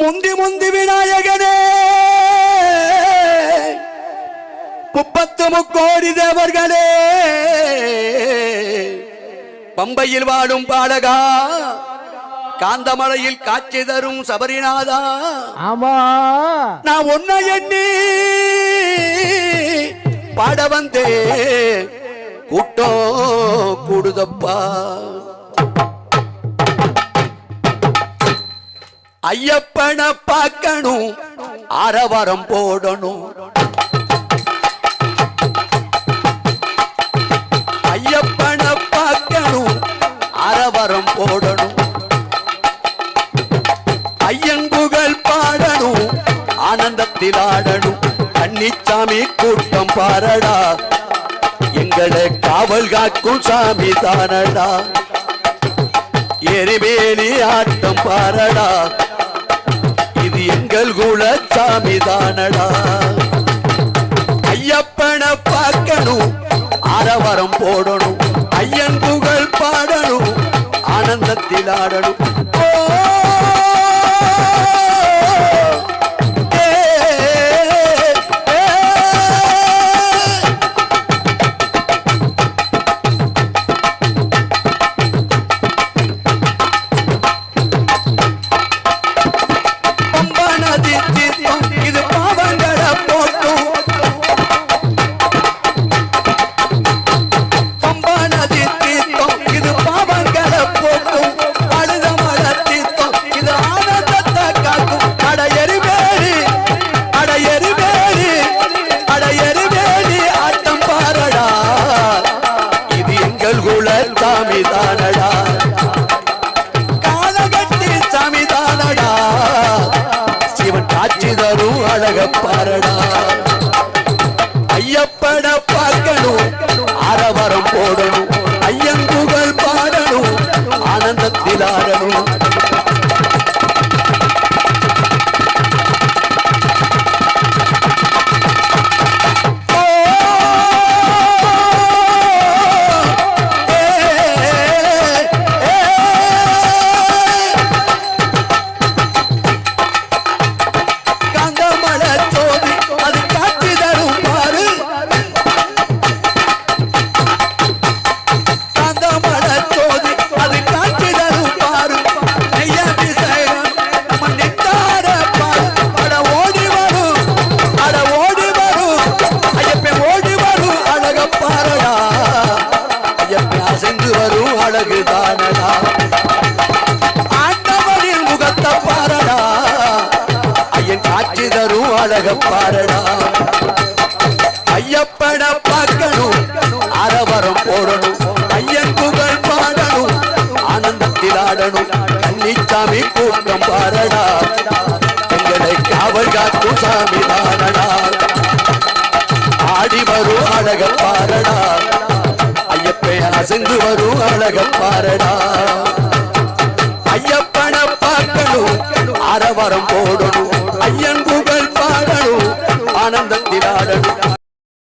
முந்தி முந்தி விநாயகனே. முப்பத்து முக்கோடி தேவர்களே. பம்பையில் வாடும் பாலகா காந்தமலையில் காட்சி தரும் சபரிநாதா. ஆமா. நான் ஒன்ன எண்ணி பாட வந்தே கூட்டம் கூடுதப்பா. ஐயப்பனை பார்க்கணும் அரவரம் போடணும். ஐயப்பனை பார்க்கணும் அரவரம் போடணும். ஐயங்குகள் பாடணும் ஆனந்தத்தில் ஆடணும். கன்னிச்சாமி கூட்டம் பாரடா எங்களை காவல் காக்கும் சாமி தானடா எரிவேலி ஆட்டம் பாரடா. எங்கள் குல சாமி தானடா. ஐயப்பனை பார்க்கணும் அரவரம் போடணும் ஐயன் புகழ் பாடணும் ஆனந்தத்தில் ஆடணும். ஓ, சாமி தானடா காலகட்டி சாமி தானடா சிவன் காட்சி தரும் அழக பாரடா ஐயப்பட பார்க்கணும் ஆரவரம் போடணும் ஐயங்குகள் பாடணும் ஆனந்தத்தில் ஆடணும். அழகு ஆண்டவனின் முகத்தை பாரடா. ஐயன் காட்சி தரும் அழக பாரடா. ஐயப்பட பார்க்கணும் அரவரம் போடணும் ஐயன் புகழ் பாடணும் ஆனந்தத்தில் ஆடணும் கன்னிச்சாமி கூட்டம் பாரடா. எங்களை காவல் காக்கும் சாமி பாரடா. ஆடி வரும் அழக பாரடா. ஐயப்பை அசைந்து வரும் உலகம் பாரடா. ஐயப்பனை பார்க்கணும் அரவரம் போடணும்.